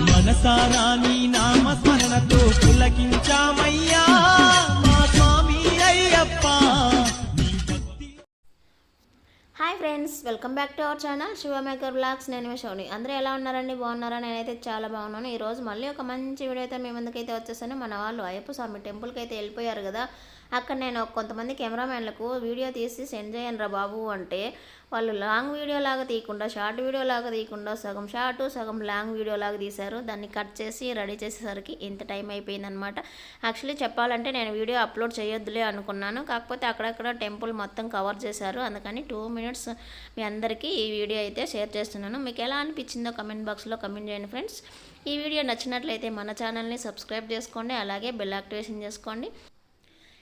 మనసారా నీ నామస్మరణతో పులకించామయ్యా. మా స్వామి Ayyappa. Hi friends welcome back to our channel Shiva maker blogs. నేను మీ అందరూ ఎలా ఉన్నారండి? బాగున్నారా? నేనైతే చాలా బాగున్నాను. ఈరోజు మళ్ళీ ఒక మంచి వీడియో అయితే మీ ముందుకైతే వచ్చేసాను. మన వాళ్ళు అయ్యప్ప స్వామి టెంపుల్కి అయితే వెళ్ళిపోయారు కదా. అక్కడ నేను కొంతమంది కెమెరామెన్లకు వీడియో తీసి సెండ్ చేయను రా బాబు అంటే వాళ్ళు లాంగ్ వీడియో లాగా తీయకుండా షార్ట్ వీడియో లాగా తీయకుండా సగం షార్ట్ సగం లాంగ్ వీడియో లాగా తీశారు. దాన్ని కట్ చేసి రెడీ చేసేసరికి ఇంత టైం అయిపోయిందనమాట యాక్చువల్లీ చెప్పాలంటే నేను వీడియో అప్లోడ్ చేయొద్దులే అనుకున్నాను. కాకపోతే అక్కడక్కడ టెంపుల్ మొత్తం కవర్ చేశారు. అందుకని టూ మినిట్స్ మీ అందరికీ ఈ వీడియో అయితే షేర్ చేస్తున్నాను. మీకు ఎలా అనిపించిందో కమెంట్ బాక్స్లో కమెంట్ చేయండి ఫ్రెండ్స్. ఈ వీడియో నచ్చినట్లయితే మన ఛానల్ని సబ్స్క్రైబ్ చేసుకోండి. అలాగే బెల్ యాక్టివేషన్ చేసుకోండి.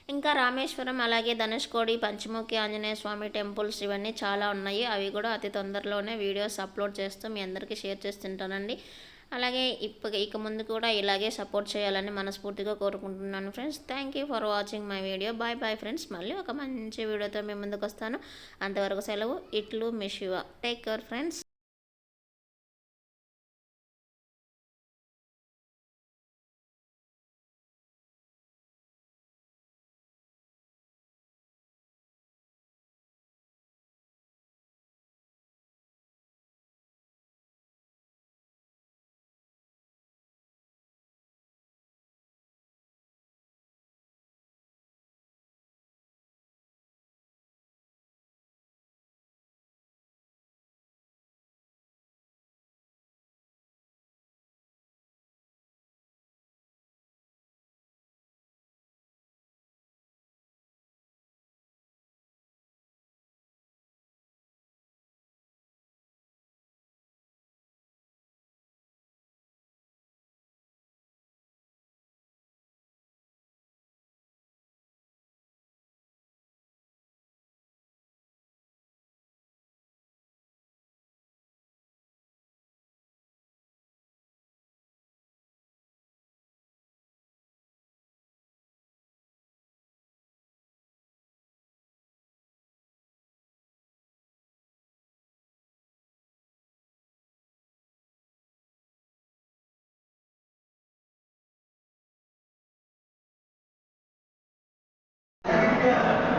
ఇంకా రామేశ్వరం అలాగే ధనుష్కోడి పంచముఖి ఆంజనేయ స్వామి టెంపుల్స్ ఇవన్నీ చాలా ఉన్నాయి. అవి కూడా అతి తొందరలోనే వీడియోస్ అప్లోడ్ చేస్తూ మీ అందరికీ షేర్ చేస్తుంటానండి. అలాగే ఇప్ప ఇక ముందు కూడా ఇలాగే సపోర్ట్ చేయాలని మనస్ఫూర్తిగా కోరుకుంటున్నాను friends. Thank you for watching my video. Bye bye friends. మళ్ళీ ఒక మంచి వీడియోతో మీ ముందుకు వస్తాను అంతవరకు సెలవు. ఇట్లు మీ Shiva. Take care friends. Yeah.